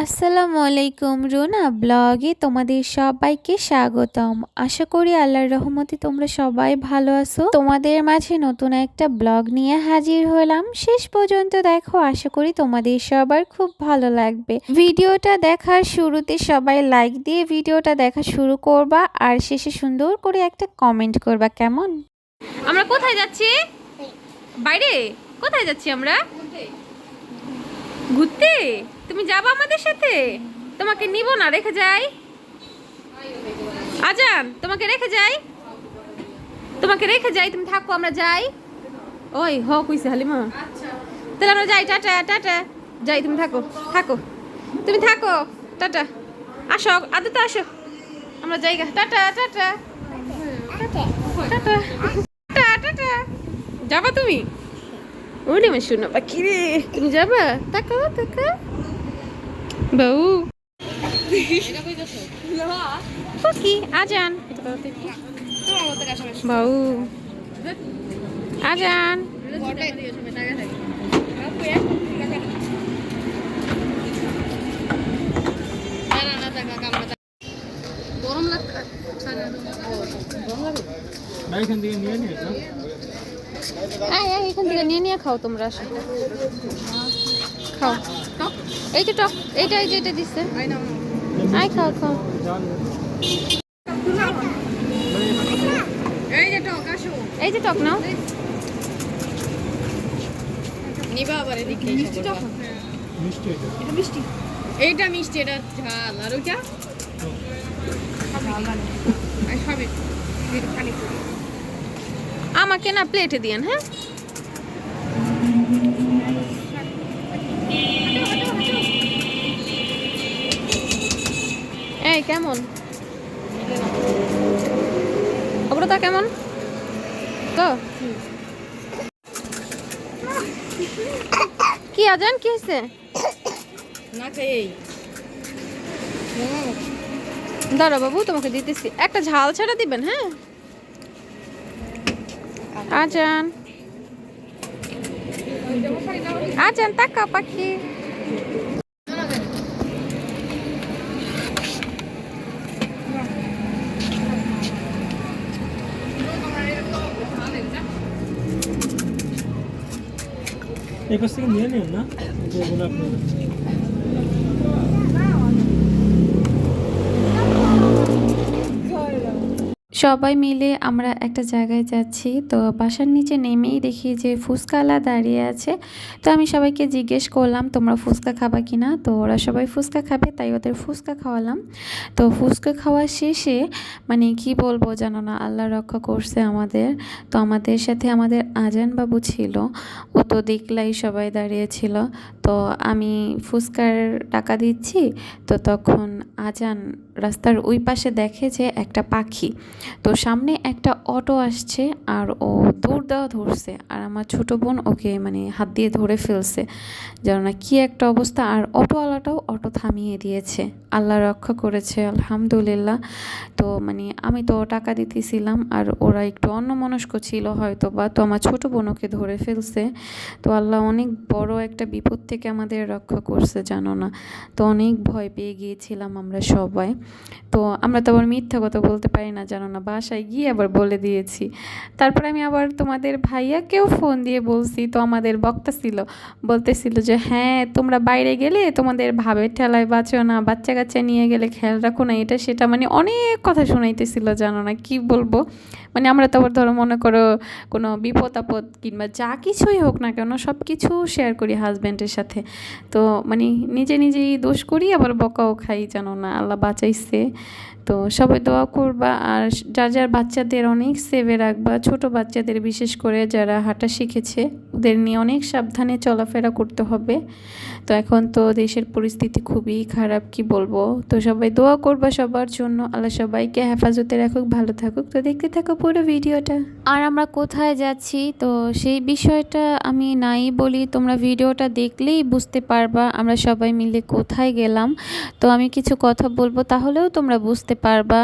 আসসালামু আলাইকুম রুনা ব্লগে তোমাদের সবাইকে স্বাগতম। আশা করি আল্লাহর রহমতে তোমরা সবাই ভালো আছো। তোমাদের মাঝে নতুন একটা ব্লগ নিয়ে হাজির হলাম। শেষ পর্যন্ত দেখো আশা করি তোমাদের সবার খুব ভালো লাগবে। ভিডিওটা দেখার শুরুতে সবাই লাইক দিয়ে ভিডিওটা দেখা শুরু করবা আর শেষে সুন্দর করে একটা কমেন্ট করবা কেমন? আমরা কোথায় যাচ্ছি? বাইরে? কোথায় যাচ্ছি আমরা? ঘুরতে? তুমি যাব আমাদের সাথে? তোমাকে নিব না, রেখে যাই। আজান, তোমাকে রেখে যাই। তোমাকে রেখে যাই, তুমি থাকো, আমরা যাই। ওই হ কইছে হালিমা। তাহলে আমরা যাই, টাটা টাটা। যাই, তুমি থাকো থাকো। তুমি থাকো, টাটা। আসো, আদতে আসো। আমরা যাই টাটা টাটা। Tata tata. যাবা তুমি? ওরে আমার শোনো পাখি রে তুমি যাবা তাকাও তাকা বউ কি আজান বউ আজান না এখান থেকে নিয়ে নিয়ে না আয় এখান থেকে নিয়ে নিয়ে খাও তোমরা আসো। খাও। এই যে টক এইটা এই যে এটা দিচ্ছে আয় খাও খাও। এই যে টক নাও। নিবা আবার এদিকে মিষ্টি টক মিষ্টি এটা। এটা মিষ্টি। এইটা মিষ্টি এটা ঝাল। আর ওইটা? আর সবে। খালি আমাকে না প্লেটে দিয়েন হ্যাঁ? এই কেমন? অগ্রতা কেমন? তো? কি আজান কি হয়েছে না খেয়েই। দাঁড়া বাবু তোমাকে দিতেছি। একটা ঝাল ছাড়া দিবেন হ্যাঁ? আজান আজান তাকা পাখি এই পাশ থেকে নিয়ে নিন না যেগুলো আপনার সবাই মিলে আমরা একটা জায়গায় যাচ্ছি। তো বাসার নিচে নেমেই দেখি যে ফুচকালা দাঁড়িয়ে আছে। তো আমি সবাইকে জিজ্ঞেস করলাম, তোমরা ফুচকা খাবা কি না? তো ওরা সবাই ফুচকা খাবে, তাই ওদের ফুচকা খাওয়ালাম। তো ফুচকা খাওয়া শেষে মানে কি বলব জানো না, আল্লাহ রক্ষা করছে আমাদের। তো আমাদের সাথে আমাদের আজান বাবু ছিল, ও তো দেখলাই সবাই দাঁড়িয়েছিল তো আমি ফুচকার টাকা দিচ্ছি, তো তখন আজান রাস্তার ওই পাশে দেখে যে একটা পাখি। তো সামনে একটা অটো আসছে আর ও দৌড় দেওয়া ধরছে আর আমার ছোট বোন ওকে মানে হাত দিয়ে ধরে ফেলছে যেন না কী একটা অবস্থা। আর অটোওয়ালাটাও অটো থামিয়ে দিয়েছে। আল্লাহ রক্ষা করেছে, আলহামদুলিল্লাহ। তো মানে আমি তো টাকা দিতেছিলাম আর ওরা একটু অন্যমনস্ক ছিল হয়তো বা তো আমার ছোট বোন ওকে ধরে ফেলছে। তো আল্লাহ অনেক বড় একটা বিপদ থেকে আমাদের রক্ষা করছে জানো না। তো অনেক ভয় পেয়ে গিয়েছিলাম আমরা সবাই। তো আমরা তো আবার মিথ্যা কথা বলতে পারি না, জানো না। বাসায় গিয়ে আবার বলে দিয়েছি। তারপরে আমি আবার তোমাদের ভাইয়াকেও ফোন দিয়ে বলছি, তো আমাদের বক্তা ছিল, বলতেছিল যে হ্যাঁ তোমরা বাইরে গেলে তোমাদের ভাবের ঠেলায় বাঁচো না বাচ্চা কাচ্চা নিয়ে গেলে খেয়াল রাখো না এটা সেটা মানে অনেক কথা শোনাইতেছিল, জানো না, কি বলব? মানে আমরা তো আবার ধরো মনে করো কোনো বিপদ আপদ কিংবা যা কিছুই হোক না কেন সব কিছু শেয়ার করি হাজব্যান্ডের সাথে। তো মানে নিজে নিজেই দোষ করি, আবার বকাও খাই জানো না আল্লাহ বাঁচাইছে। তো সবাই দোয়া করবা, আর যার যার বাচ্চাদের অনেক সেভে রাখবা, ছোট বাচ্চাদের বিশেষ করে যারা হাঁটা শিখেছে, ওদের নিয়ে অনেক সাবধানে চলাফেরা করতে হবে। তো এখন তো দেশের পরিস্থিতি খুবই খারাপ কি বলব? তো সবাই দোয়া করবা সবার জন্য। আল্লাহ সবাইকে হেফাজতে রাখুক ভালো থাকুক। তো দেখতে থাকো পুরো ভিডিওটা। আর আমরা কোথায় যাচ্ছি? তো সেই বিষয়টা আমি নাই বলি তোমরা ভিডিওটা দেখলেই বুঝতে পারবা আমরা সবাই মিলে কোথায় গেলাম। তো আমি কিছু কথা বলব তাহলেও তোমরা বুঝতে পারবা।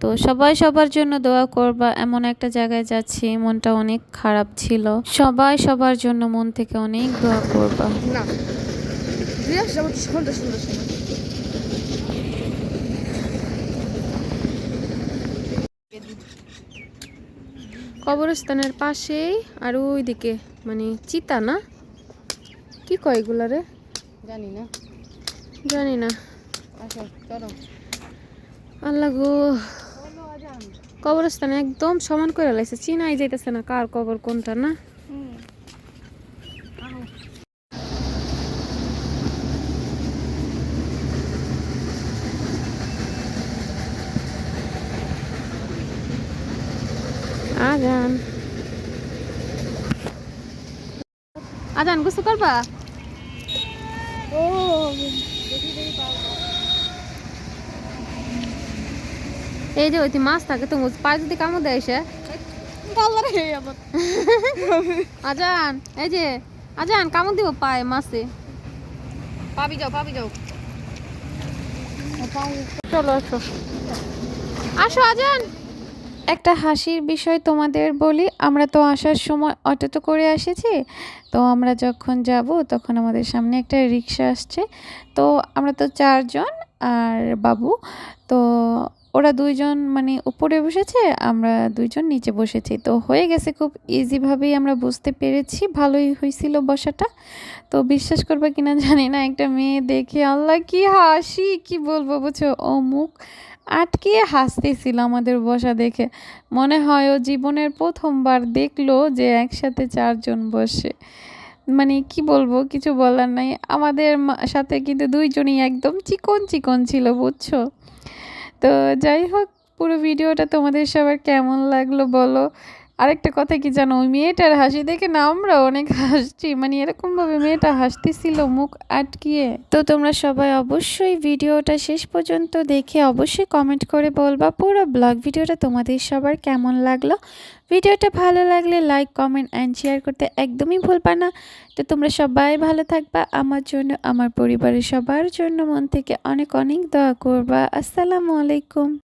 তো সবাই সবার জন্য দোয়া করবা এমন একটা জায়গায় যাচ্ছি মনটা অনেক খারাপ ছিল। সবাই সবার জন্য মন থেকে অনেক দোয়া করবা। রিয়াকশন আমার সুন্দর সুন্দর সুন্দর কবরস্থানের পাশেই আর ওইদিকে মানে চিতা না? কি কয় এগুলা রে? জানি না। জানি না। আল্লাহ গো। কবরস্থানে একদম সমান করে লাইছে চিনাই যাইতেছে না কার কবর কোনটা না? আজান আজান গোসল করবা এই যে ওই মাছ থাকে তো পায়ে যদি কামড় দেয় সে আজান এই যে আজান কামড় দিব পায়ে মাছে পাবি যাও পাবি যাও চলো আসো আসো আজান একটা হাসির বিষয় তোমাদের বলি। আমরা তো আসার সময় অটোতে করে এসেছি, তো আমরা যখন যাব তখন আমাদের সামনে একটা রিক্সা আসছে। তো আমরা তো চারজন আর বাবু, তো ওরা দুইজন মানে উপরে বসেছে, আমরা দুইজন নিচে বসেছি। তো হয়ে গেছে খুব ইজিভাবেই আমরা বুঝতে পেরেছি, ভালোই হয়েছিল বসাটা। তো বিশ্বাস করবে কিনা জানি না, একটা মেয়ে দেখে আল্লাহ কি হাসি, কি বলব বুঝছ? ও মুখ আটকিয়ে হাসতেছিল আমাদের বসা দেখে। মনে হয় ও জীবনের প্রথমবার দেখল যে একসাথে চারজন বসে। মানে কি বলব, কিছু বলার নাই। আমাদের সাথে কিন্তু দুইজনই একদম চিকন চিকন ছিল, বুঝছ? তো যাই হোক, পুরো ভিডিওটা তোমাদের সবার কেমন লাগল বলো। আরেকটা কথা কি জানো? ওই মেয়েটার হাসি দেখে না আমরা অনেক হাসছি। মানে এরকমভাবে মেয়েটা হাসতেছিল, মুখ আটকিয়ে। তো তোমরা সবাই অবশ্যই ভিডিওটা শেষ পর্যন্ত দেখে অবশ্যই কমেন্ট করে বলবা পুরো ব্লগ ভিডিওটা তোমাদের সবার কেমন লাগল। ভিডিওটা ভালো লাগলে লাইক কমেন্ট অ্যান্ড শেয়ার করতে একদমই ভুলবা না। তো তোমরা সবাই ভালো থাকবা। আমার জন্য, আমার পরিবারের সবার জন্য মন থেকে অনেক অনেক দোয়া করবা। আসসালামু আলাইকুম।